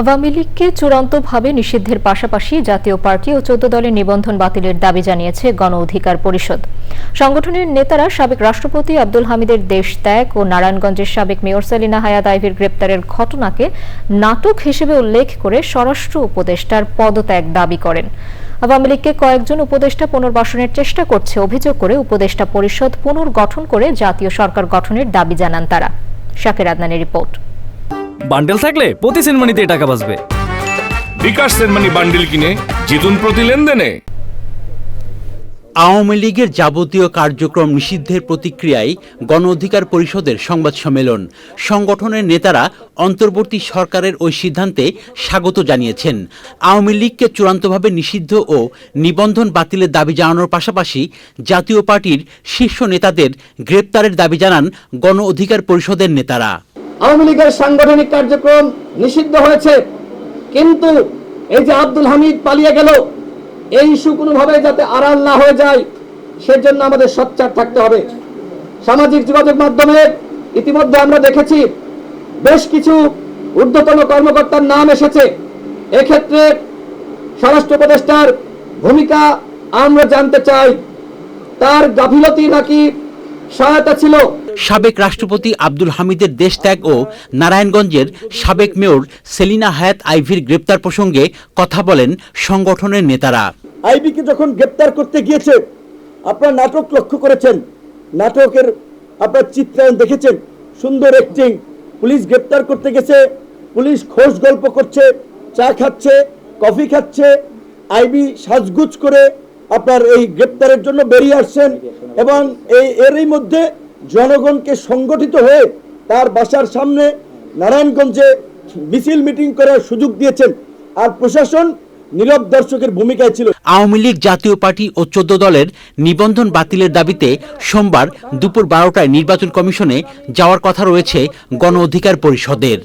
আওয়ামী লীগকে চূড়ান্তভাবে নিষিদ্ধের পাশাপাশি জাতীয় পার্টি ও চোদ্দ দলের নিবন্ধন বাতিলের দাবি জানিয়েছে গণ অধিকার পরিষদ। সংগঠনের নেতারা সাবেক রাষ্ট্রপতি আব্দুল হামিদের দেশ ত্যাগ ও নারায়ণগঞ্জের সাবেক মেয়র সেলিনা হায়াত আইভির গ্রেপ্তারের ঘটনাকে নাটক হিসেবে উল্লেখ করে স্বরাষ্ট্র উপদেষ্টার পদত্যাগ দাবি করেন। আওয়ামী লীগকে কয়েকজন উপদেষ্টা পুনর্বাসনের চেষ্টা করছে অভিযোগ করে উপদেষ্টা পরিষদ পুনর্গঠন করে জাতীয় সরকার গঠনের দাবি জানান তারা। শাকের আদনানের রিপোর্ট। বান্ডেল থাকলে প্রতি সেনমানিতে টাকা বাঁচবে। বিকাশ সেনমানি বান্ডিল কিনে জিতুন প্রতি লেনদেনে। আওয়ামী লীগের যাবতীয় কার্যক্রম নিষিদ্ধের প্রতিক্রিয়ায় গণ অধিকার পরিষদের সংবাদ সম্মেলন। সংগঠনের নেতারা অন্তর্বর্তী সরকারের ওই সিদ্ধান্তে স্বাগত জানিয়েছেন। আওয়ামী লীগকে চূড়ান্তভাবে নিষিদ্ধ ও নিবন্ধন বাতিলের দাবি জানানোর পাশাপাশি জাতীয় পার্টির শীর্ষ নেতাদের গ্রেপ্তারের দাবি জানান গণ অধিকার পরিষদের নেতারা। আওয়ামী লীগের সাংগঠনিক কার্যক্রম নিষিদ্ধ হয়েছে। কিন্তু এই যে আব্দুল হামিদ পালিয়ে গেল, এই ইস্যু কোনোভাবে যাতে আড়াল না হয়ে যায়, সেজন্য আমাদের সচ্চার থাকতে হবে। সামাজিক যোগাযোগ মাধ্যমে ইতিমধ্যে আমরা দেখেছি বেশ কিছু ঊর্ধ্বতন কর্মকর্তার নাম এসেছে। এক্ষেত্রে স্বরাষ্ট্র উপদেষ্টার ভূমিকা আমরা জানতে চাই। তার গাফিলতি নাকি সহায়তা ছিল। সাবেক রাষ্ট্রপতি আব্দুল হামিদের দেশত্যাগ ও নারায়ণগঞ্জের সাবেক মেয়র সেলিনা হায়াত আইভির গ্রেপ্তার প্রসঙ্গে কথা বলেন সংগঠনের নেতারা। আইবিকে যখন গ্রেপ্তার করতে গিয়েছে আপনার নাটক লক্ষ্য করেছেন। নাটকের আপনার চিত্রায়ন দেখেছেন। সুন্দর অ্যাক্টিং পুলিশ গ্রেপ্তার করতে গেছে। পুলিশ খোঁজ গল্প করছে চা খাচ্ছে কফি খাচ্ছে। আইবি সাজগুজ করে আপনার এই গ্রেপ্তারের জন্য বেরিয়ে আসছেন এবং এই এরই মধ্যে জনগণকে সংগঠিত হয়ে তার বাসার সামনে নারায়ণগঞ্জে মিছিল মিটিং করার সুযোগ দিয়েছেন। আর প্রশাসন নীরব দর্শকের ভূমিকায় ছিল। আওয়ামী লীগ জাতীয় পার্টি ও চোদ্দ দলের নিবন্ধন বাতিলের দাবিতে সোমবার দুপুর বারোটায় নির্বাচন কমিশনে যাওয়ার কথা রয়েছে গণ অধিকার পরিষদের।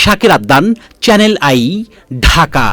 শাকের আদ্দান চ্যানেল আই, ঢাকা।